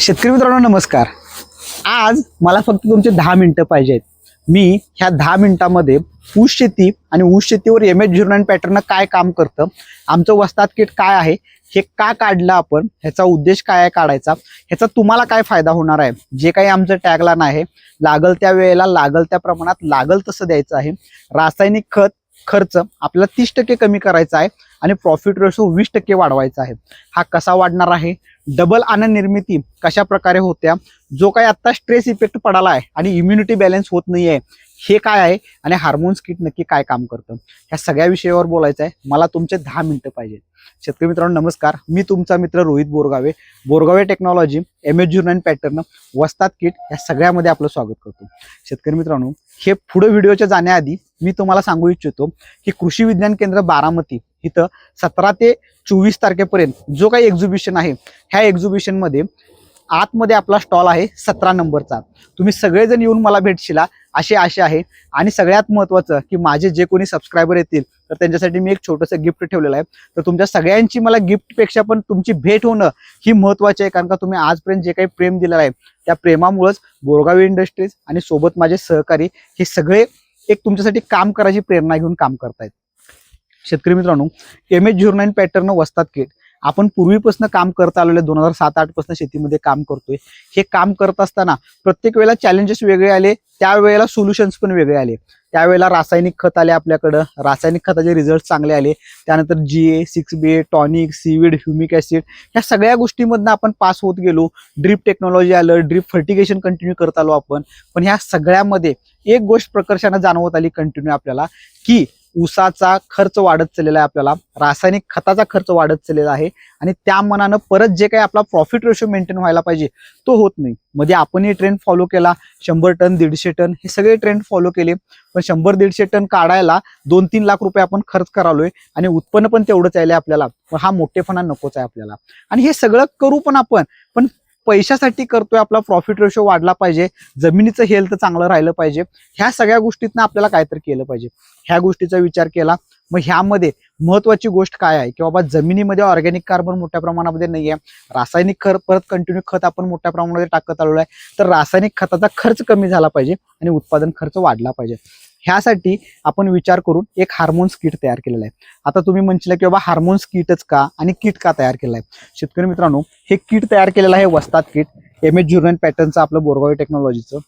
शेतकरी मित्रांनो नमस्कार. आज मला फक्त तुमचे दहा मिनिटं पाहिजेत मी ह्या दहा मिनिटामध्ये ऊस शेती आणि ऊस शेतीवर M H zero nine pattern काय काम करतं आमचं वस्तात किट काय आहे हे का काढलं आपण ह्याचा उद्देश काय आहे काढायचा ह्याचा तुम्हाला काय फायदा होणार आहे? जे काही आमचं टॅगलान आहे लागल त्या वेळेला लागल त्या प्रमाणात लागल तसं द्यायचं आहे. रासायनिक खत खर्च आपल्याला तीस टक्के कमी करायचा आहे आणि प्रॉफिट रेशो वीस टक्के वाढवायचा आहे. हा कसा वाढणार आहे? डबल आनंद निर्मिती कशा प्रकारे होत्या? जो काही आता स्ट्रेस इफेक्ट पडाला आहे आणि इम्युनिटी बॅलन्स होत नाही आहे हे काय आहे? आणि हार्मोन्स किट नक्की काय काम करतं? ह्या सगळ्या विषयावर बोलायचं आहे. मला तुमचे दहा मिनिटं पाहिजे शेतकरी मित्रांनो नमस्कार. मी तुमचा मित्र Rohit Borgave. Borgave technology M H nine pattern वस्तात kit या सगळ्यामध्ये आपलं स्वागत करतो. शेतकरी मित्रांनो हे पुढे व्हिडिओच्या जाण्याआधी मी तुम्हाला सांगू इच्छितो की कृषी विज्ञान केंद्र बारामती इथं सतरा ते चोवीस तारखेपर्यंत जो काही एक्झिबिशन आहे ह्या एक्झिबिशनमध्ये आतमध्ये आपला स्टॉल आहे सतरा नंबरचा. तुम्ही सगळेजण येऊन मला भेटशिला अशी आशा आहे. आणि सगळ्यात महत्त्वाचं की माझे जे कोणी सबस्क्रायबर येतील तर त्यांच्यासाठी मी एक छोटंसं गिफ्ट ठेवलेलं आहे. तर तुमच्या सगळ्यांची मला गिफ्टपेक्षा पण तुमची भेट होणं ही महत्त्वाची आहे. कारण का तुम्ही आजपर्यंत जे काही प्रेम दिलेलं आहे त्या प्रेमामुळंच बोरगावी इंडस्ट्रीज आणि सोबत माझे सहकारी हे सगळे एक तुमच्यासाठी काम करायची प्रेरणा घेऊन काम करतायत. शेतकरी मित्रांनो M H zero nine pattern वस्तात kit आपण पूर्वीपासून काम करता आलेलं दोन हजार सात आठपासून शेतीमध्ये काम करतोय. हे काम करत असताना प्रत्येक वेळेला चॅलेंजेस वेगळे आले त्यावेळेला सोल्युशन्स पण वेगळे आले. त्यावेळेला रासायनिक खत आले आपल्याकडं. रासायनिक खताचे रिझल्ट चांगले आले. त्यानंतर G A six B A tonic seaweed humic acid ह्या सगळ्या गोष्टीमधनं आपण पास होत गेलो. ड्रीप टेक्नॉलॉजी आलं ड्रीप फर्टिगेशन कंटिन्यू करत आलो आपण. पण ह्या सगळ्यामध्ये एक गोष्ट प्रकर्षानं जाणवत आली कंटिन्यू आपल्याला की ऊसाचा खर्च वाढत चाललेला आहे आपल्याला. रासायनिक खताचा खर्च वाढत चाललेला आहे. आणि त्या मनानं परत जे काही आपला प्रॉफिट रेशो मेंटेन व्हायला पाहिजे तो होत नाही. मध्ये आपणही ट्रेंड फॉलो केला. शंभर टन दीडशे टन हे सगळे ट्रेंड फॉलो केले. पण शंभर दीडशे टन काढायला दोन तीन लाख रुपये आपण खर्च करालोय. आणि उत्पन्न पण तेवढंच आहे आपल्याला. हा मोठेपणा नकोच आहे आपल्याला. आणि हे सगळं करू पण आपण. पण पैशासाठी करतोय आपला प्रॉफिट रेशो वाढला पाहिजे जमिनीचं हेल्थ चांगलं राहिलं पाहिजे. ह्या सगळ्या गोष्टीतनं आपल्याला काहीतरी केलं पाहिजे. ह्या गोष्टीचा विचार केला मग ह्यामध्ये महत्वाची गोष्ट काय आहे? की बाबा जमिनीमध्ये ऑर्गॅनिक कार्बन मोठ्या प्रमाणामध्ये नाही आहे रासायनिक खत परत कंटिन्यू खत आपण मोठ्या प्रमाणामध्ये टाकत आलेलो आहे. तर रासायनिक खताचा खर्च कमी झाला पाहिजे आणि उत्पादन खर्च वाढला पाहिजे. ह्यासाठी आपण विचार करून एक हार्मोन्स किट तयार केलेलं आहे. आता तुम्ही म्हणशील की बाबा हार्मोन्स किटच का आणि किट का तयार केलं आहे शेतकरी मित्रांनो हे किट तयार केलेलं आहे वस्तात किट एम एच जुर्नन पॅटर्नचं आपलं बोरगावी टेक्नॉलॉजीचं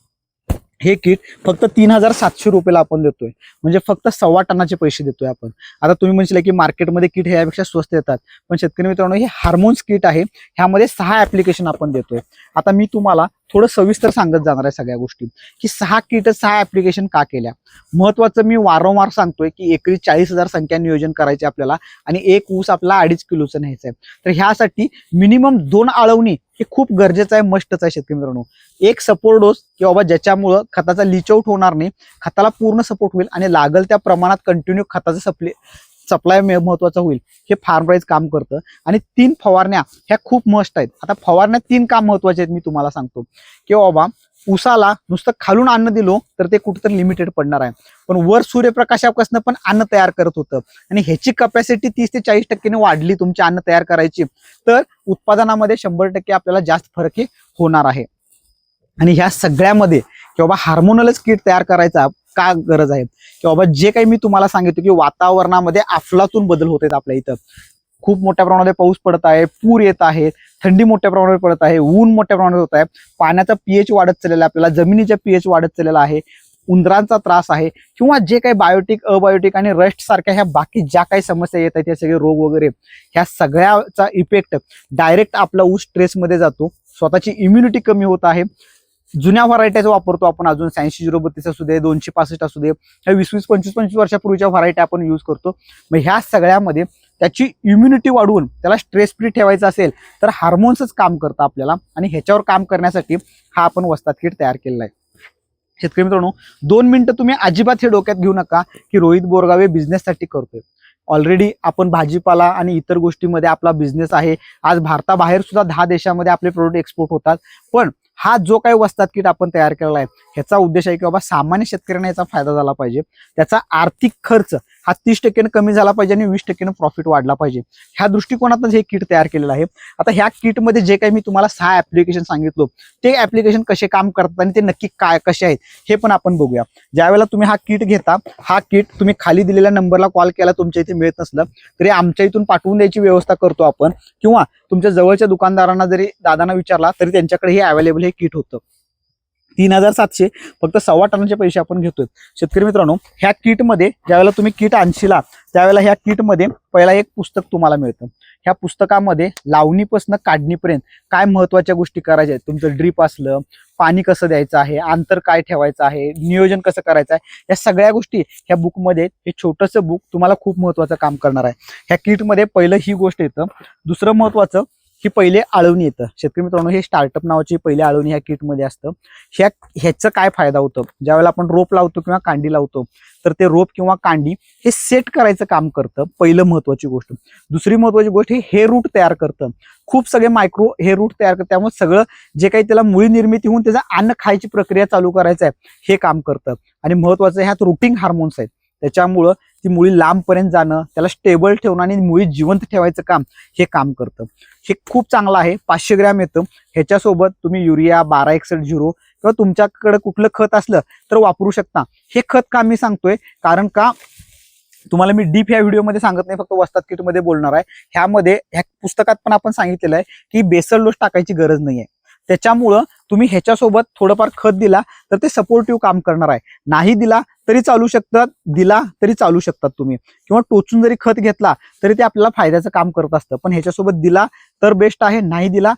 हे किट फक्त तीन हजार सातशे रुपयाला आपण देतोय. म्हणजे फक्त सव्वा टनाचे पैसे देतोय आपण. आता तुम्ही म्हणशील की मार्केटमध्ये किट हे यापेक्षा स्वस्त येतात. पण शेतकरी मित्रांनो हे हार्मोन्स किट आहे. ह्यामध्ये सहा ऍप्लिकेशन आपण देतोय. आता मी तुम्हाला थोडं सविस्तर सांगत जाणार आहे सगळ्या गोष्टी. की सहा किट सहा ऍप्लिकेशन का केल्या? महत्वाचं मी वारंवार सांगतोय की एकरी चाळीस हजार संख्या नियोजन करायचे आपल्याला आणि एक ऊस आपला अडीच किलोचं न्यायचं आहे. तर ह्यासाठी मिनिमम दोन आळवणी हे खूप गरजेचं आहे मस्टच आहे शेतकरी मित्रांनो. एक सपोर्ट डोस की बाबा ज्याच्यामुळं खताचा लिच आउट होणार नाही खताला पूर्ण सपोर्ट होईल आणि लागल त्या प्रमाणात कंटिन्यू खताचं सप्ले सप्लाय महत्वाचं होईल. हे फार्म प्राईज काम करतं. आणि तीन फवारण्या ह्या खूप मस्ट आहेत. आता फवारण्या तीन काम महत्त्वाचे आहेत मी तुम्हाला सांगतो. की बाबा उसाला नुसतं खालून अन्न दिलो तर ते कुठेतरी लिमिटेड पडणार आहे. पण वर सूर्यप्रकाशापासून पण अन्न तयार करत होतं. आणि ह्याची कपॅसिटी तीस ते चाळीस टक्क्याने वाढली तुमची अन्न तयार करायची. तर उत्पादनामध्ये शंभर टक्के आपल्याला जास्त फरक हे होणार आहे. आणि ह्या सगळ्यामध्ये किंवा हार्मोनलच किट तयार करायचा का गरज आहे की बाबा जे काही मी तुम्हाला सांगितलं की वातावरणामध्ये अफलातून बदल होत आहेत आपल्या इथं. खूप मोठ्या प्रमाणामध्ये पाऊस पडत आहे पूर येत आहे थंडी मोठ्या प्रमाणावर पडत आहे ऊन मोठ्या प्रमाणात होत आहे. पाण्याचा पीएच वाढत चाललेला आहे आपल्याला जमिनीचा पीएच वाढत चाललेला आहे उंदरांचा त्रास आहे किंवा जे काही बायोटिक अबायोटिक आणि रस्ट सारख्या ह्या बाकी ज्या काही समस्या येत आहेत या सगळे रोग वगैरे ह्या सगळ्याचा इफेक्ट डायरेक्ट आपला ऊस स्ट्रेसमध्ये जातो. स्वतःची इम्युनिटी कमी होत आहे. जुन्या व्हरायट्याचा वापरतो आपण अजून. शहाऐंशी झिरो बत्तीस असू दे दोनशे पासष्ट असू दे ह्या वीस वीस पंचवीस पंचवीस वर्षापूर्वीच्या व्हरायटी आपण यूज करतो. मग ह्या सगळ्यामध्ये त्याची इम्युनिटी वाढवून त्याला स्ट्रेस फ्री ठेवायचं असेल तर हार्मोन्सच काम करतं आपल्याला. आणि ह्याच्यावर काम करण्यासाठी हा आपण वस्तात किट तयार केलेला आहे. शेतकरी मित्रांनो दोन मिनिटं तुम्ही अजिबात हे डोक्यात घेऊ नका की रोहित बोरगावे बिझनेससाठी करतोय. ऑलरेडी आपण भाजीपाला आणि इतर गोष्टीमध्ये आपला बिझनेस आहे. आज भारताबाहेर सुद्धा दहा देशामध्ये आपले प्रोडक्ट एक्सपोर्ट होतात. पण हा जो काही वस्तात किट आपण तयार केलेला आहे ह्याचा उद्देश आहे की बाबा सामान्य शेतकऱ्यांना याचा फायदा झाला पाहिजे. त्याचा आर्थिक खर्च हा तीस टक्क्यानं कमी झाला पाहिजे आणि वीस टक्क्यानं प्रॉफिट वाढला पाहिजे. ह्या दृष्टिकोनातच हे किट तयार केलेलं आहे. आता ह्या किटमध्ये जे काही मी तुम्हाला सहा ऍप्लिकेशन सांगितलो ते ऍप्लिकेशन कसे काम करतात आणि ते नक्की काय कसे आहेत हे पण आपण बघूया. ज्यावेळेला तुम्ही हा किट घेता हा किट तुम्ही खाली दिलेल्या नंबरला कॉल केला तुमच्या इथे मिळत नसलं तरी आमच्या इथून पाठवून द्यायची व्यवस्था करतो आपण. किंवा तुमच्या जवळच्या दुकानदारांना जरी दादांना विचारला तरी त्यांच्याकडे हे अवेलेबल हे किट होतं. तीन हजार सातशे फक्त सव्वा टनाचे पैसे आपण घेतोय. शेतकरी मित्रांनो ह्या किटमध्ये ज्यावेळेला तुम्ही किट आणशिला त्यावेळेला ह्या किटमध्ये पहिला एक पुस्तक तुम्हाला मिळतं. ह्या पुस्तकामध्ये लावणीपासून काढणीपर्यंत काय महत्त्वाच्या गोष्टी करायच्या आहेत? तुमचं ड्रीप असलं पाणी कसं द्यायचं आहे अंतर काय ठेवायचं आहे नियोजन कसं करायचं आहे या सगळ्या गोष्टी ह्या बुकमध्ये हे छोटंसं बुक तुम्हाला खूप महत्वाचं काम करणार आहे. ह्या किटमध्ये पहिलं ही गोष्ट येतं. दुसरं महत्वाचं ही पहिले आळवणी येतं. शेतकरी मित्रांनो हे स्टार्टअप नावाची पहिले आळवणी ह्या किटमध्ये असतं. ह्या ह्याचं काय फायदा होतं? ज्यावेळेला आपण रोप लावतो किंवा कांडी लावतो तर ते रोप किंवा कांडी हे सेट करायचं काम करतं पहिलं महत्वाची गोष्ट. दुसरी महत्वाची गोष्ट हे हे रूट तयार करतं. खूप सगळे मायक्रो हे रूट तयार करतं. त्यामुळे सगळं जे काही त्याला मुळी निर्मिती होऊन त्याचा अन्न खायची प्रक्रिया चालू करायचं आहे हे काम करतं. आणि महत्वाचं ह्यात रुटिंग हार्मोन्स आहेत. त्याच्यामुळं ती मुळी लांबपर्यंत जाणं त्याला स्टेबल ठेवणं आणि मुळी जिवंत ठेवायचं काम हे काम करतं. हे खूप चांगलं आहे. पाचशे ग्रॅम येतं. ह्याच्यासोबत तुम्ही युरिया बारा एकसठ झिरो किंवा तुमच्याकडे कुठलं खत असलं तर वापरू शकता. हे खत का मी सांगतोय? कारण का तुम्हाला मी डीप ह्या व्हिडिओमध्ये सांगत नाही फक्त वस्तात किटमध्ये बोलणार आहे. ह्यामध्ये ह्या पुस्तकात पण आपण सांगितलेलं आहे की बेसल डोस टाकायची गरज नाही आहे त्याच्यामुळं तुम्ही ह्याच्यासोबत थोडंफार खत दिला तर ते सपोर्टिव्ह काम करणार आहे. नाही दिला तरी चालू शकतात. दिला तरी चालू शकतात तुम्ही. किंवा टोचून जरी खत घेतला तरी ते आपल्याला फायद्याचं काम करत असतं. पण ह्याच्यासोबत दिला तर बेस्ट आहे. नाही दिला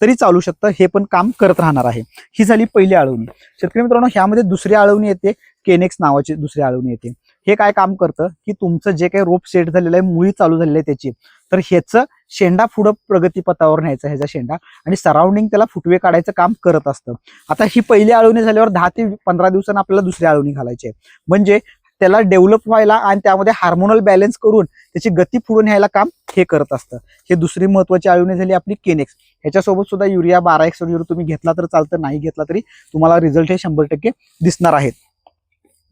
तरी चालू शकतं. हे पण काम करत राहणार आहे. ही झाली पहिली आळवणी. शेतकरी मित्रांनो ह्यामध्ये दुसरी आळवणी येते. केनेक्स नावाची दुसरी आळवणी येते. हे काय काम करतं? की तुमचं जे काही रोप सेट झालेलं आहे मुळी चालू झालेली आहे त्याची. तर ह्याचं शेंडा पुढं प्रगतीपथावर न्यायचा ह्याचा शेंडा आणि सराउंडिंग त्याला फुटवे काढायचं काम करत असतं. आता ही पहिली आळवणी झाल्यावर दहा ते पंधरा दिवसांना आपल्याला दुसरी आळवणी घालायची आहे. म्हणजे त्याला डेव्हलप व्हायला आणि त्यामध्ये हार्मोनल बॅलन्स करून त्याची गती पुढे न्यायला काम हे करत असतं. हे दुसरी महत्वाची आळवणी झाली आपली केनेक्स ह्याच्यासोबत सुद्धा युरिया बारा एक्स तुम्ही घेतला तर चालतं नाही घेतला तरी तुम्हाला रिझल्ट हे शंभर टक्के दिसणार आहेत.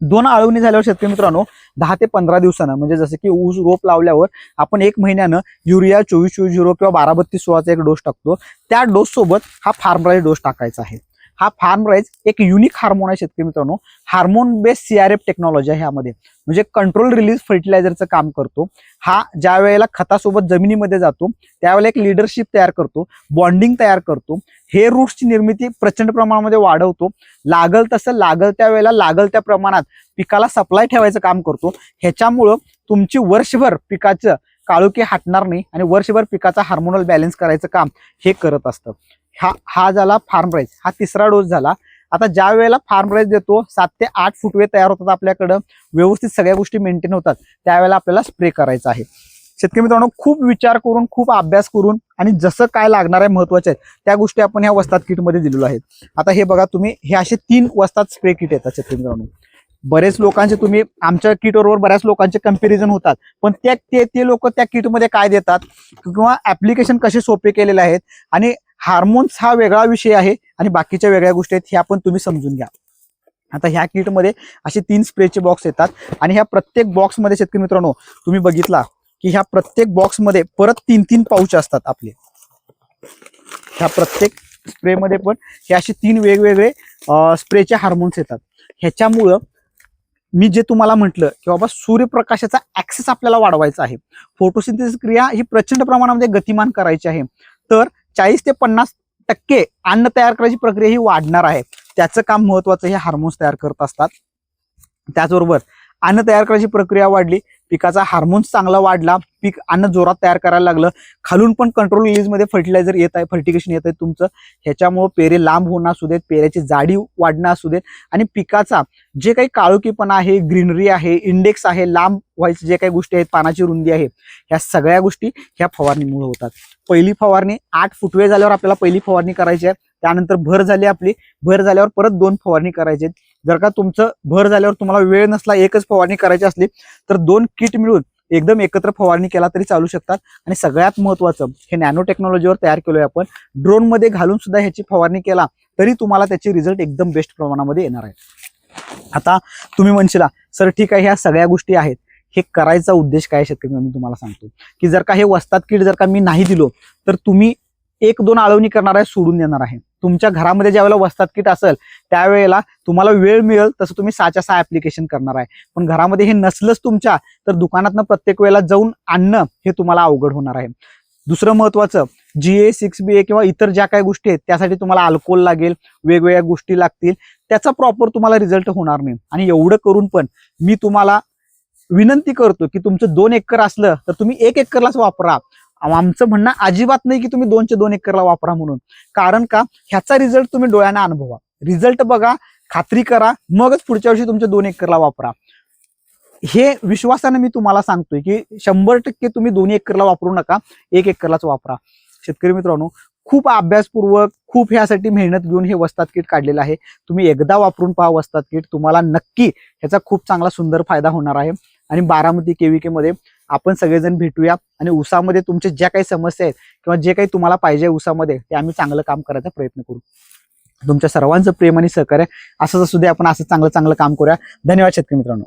दोन आळवणी झाल्यावर शेतकरी मित्रांनो दहा ते पंधरा दिवसानं म्हणजे जसं की ऊस रोप लावल्यावर आपण एक महिन्यानं युरिया चोवीस चोवीस झिरो किंवा बारा बत्तीस सोळाचा एक डोस टाकतो. त्या डोस सोबत हा फार्मराईज डोस टाकायचा आहे. हा फार्मराईज एक युनिक हार्मोन आहे शेतकरी मित्रांनो. हार्मोन बेस्ड सीआरएफ टेक्नॉलॉजी आहे ह्यामध्ये. म्हणजे कंट्रोल रिलीज फर्टिलायझरचं काम करतो. हा ज्या वेळेला खतासोबत जमिनीमध्ये जातो त्यावेळेला एक लिडरशिप तयार करतो बॉन्डिंग तयार करतो. हे रूट्सची निर्मिती प्रचंड प्रमाणामध्ये वाढवतो. लागल तसं लागल त्या वेळेला लागल त्या प्रमाणात पिकाला सप्लाय ठेवायचं काम करतो. ह्याच्यामुळं तुमची वर्षभर पिकाचं काळुकी हटणार नाही आणि वर्षभर पिकाचा हार्मोनल बॅलन्स करायचं काम हे करत असतं. हा हा झाला फार्म राईस हा तिसरा डोस झाला. आता ज्या वेळेला फार्म राईज देतो सात ते आठ फुटवे तयार होतात आपल्याकडं. व्यवस्थित सगळ्या गोष्टी मेंटेन होतात. त्यावेळेला आपल्याला स्प्रे करायचा आहे. शेतकरी मित्रांनो खूप विचार करून खूप अभ्यास करून आणि जसं काय लागणार आहे महत्त्वाचे आहेत त्या गोष्टी आपण ह्या वस्तात किटमध्ये दिलेलो आहेत. आता हे बघा तुम्ही हे असे तीन वस्तात स्प्रे किट येतात शेतकरी मित्रांनो. बरेच लोकांचे तुम्ही आमच्या किटबरोबर बऱ्याच लोकांचे कंपॅरिझन होतात. पण त्या ते ते लोक त्या किटमध्ये काय देतात? किंवा ऍप्लिकेशन कसे सोपे केलेले आहेत? आणि हार्मोन्स हा वेगळा विषय आहे आणि बाकीच्या वेगळ्या गोष्टी आहेत ह्या पण तुम्ही समजून घ्या. आता ह्या किटमध्ये असे तीन स्प्रेचे बॉक्स येतात. आणि ह्या प्रत्येक बॉक्समध्ये शेतकरी मित्रांनो तुम्ही बघितला की ह्या प्रत्येक बॉक्समध्ये परत तीन तीन पाऊच असतात आपले. ह्या प्रत्येक स्प्रेमध्ये पण हे असे तीन वेगवेगळे स्प्रेचे हार्मोन्स येतात. ह्याच्यामुळं मी जे तुम्हाला म्हटलं की बाबा सूर्यप्रकाशाचा ऍक्सेस आपल्याला वाढवायचा आहे. फोटोसिंथेसिस क्रिया ही प्रचंड प्रमाणामध्ये गतिमान करायची आहे. तर चाळीस ते पन्नास टक्के अन्न तयार करायची प्रक्रिया ही वाढणार आहे. त्याचं काम महत्वाचं हे हार्मोन्स तयार करत असतात. त्याचबरोबर अन्न तयार करायची प्रक्रिया वाढली पिकाचा हार्मोन्स चांगला वाढला पीक अन्न जोरात तयार करायला लागलं. खालून पण कंट्रोल रिलीजमध्ये फर्टिलायझर येत आहे फर्टिगेशन येत आहे तुमचं. ह्याच्यामुळं पेरे लांब होणं असू देत पेऱ्याची जाडी वाढणं असू देत. आणि पिकाचा जे काही काळोखीपणा आहे ग्रीनरी आहे इंडेक्स आहे लांब व्हायचं जे काही गोष्टी आहेत पानाची रुंदी आहे ह्या सगळ्या गोष्टी ह्या फवारणीमुळे होतात. पहिली फवारणी आठ फुटवे झाल्यावर आपल्याला पहिली फवारणी करायची आहे. त्यानंतर भर झाली आपली भर झाल्यावर परत दोन फवारणी करायची आहेत. जर का तुमचं भर झाल्यावर तुम्हाला वेळ नसला एकच फवारणी करायची असली तर दोन किट मिळून एकदम एकत्र फवारणी केला तरी चालू शकतात. आणि सगळ्यात महत्वाचं हे नॅनो टेक्नॉलॉजीवर तयार केलोय आपण ड्रोनमध्ये घालून सुद्धा ह्याची फवारणी केला तरी तुम्हाला त्याचे रिझल्ट एकदम बेस्ट प्रमाणामध्ये येणार आहे. आता तुम्ही म्हणशिला सर ठीक आहे ह्या सगळ्या गोष्टी आहेत. हे करायचा उद्देश काय आहे शेतकरी मी तुम्हाला सांगतो. की जर का हे वस्तात किट जर का मी नाही दिलो तर तुम्ही एक दोन आळवणी करणार आहे सोडून देणार आहे. तुमच्या घरामध्ये ज्यावेळेला वस्तात किट असेल त्यावेळेला तुम्हाला वेळ मिळेल तसं तुम्ही सहाच्या सहा ऍप्लिकेशन करणार आहे. पण घरामध्ये हे नसलंच तुमच्या तर दुकानातनं प्रत्येक वेळेला जाऊन आणणं हे तुम्हाला अवघड होणार आहे. दुसरं महत्वाचं जी ए सिक्स बी ए किंवा इतर ज्या काही गोष्टी आहेत त्यासाठी तुम्हाला अल्कोहोल लागेल वेगवेगळ्या गोष्टी लागतील त्याचा प्रॉपर तुम्हाला रिझल्ट होणार नाही. आणि एवढं करून पण मी तुम्हाला विनंती करतो की तुमचं दोन एकर असलं तर तुम्ही एक एकरलाच वापरा. आमचं म्हणणं अजिबात नाही की तुम्ही दोनचे दोन एकरला वापरा म्हणून. कारण का ह्याचा रिझल्ट तुम्ही डोळ्याने अनुभवा. रिझल्ट बघा खात्री करा मगच पुढच्या वर्षी तुमच्या दोन एकरला वापरा. हे विश्वासाने मी तुम्हाला सांगतोय की शंभर टक्के तुम्ही दोन्ही एकरला वापरू नका एक एकरलाच वापरा. शेतकरी मित्रांनो खूप अभ्यासपूर्वक खूप ह्यासाठी मेहनत घेऊन हे वस्तात किट काढलेलं आहे. तुम्ही एकदा वापरून पहा वस्तात किट. तुम्हाला नक्की ह्याचा खूप चांगला सुंदर फायदा होणार आहे. आणि बारामती केविके आपण सगळेजण भेटूया. आणि उसामध्ये तुमच्या ज्या काही समस्या आहेत किंवा जे काही तुम्हाला पाहिजे उसामध्ये ते आम्ही चांगलं काम करायचा प्रयत्न करू. तुमच्या सर्वांचं प्रेम आणि सहकार्य असंच असू दे आपण असं चांगलं चांगलं काम करूया. धन्यवाद शेतकरी मित्रांनो.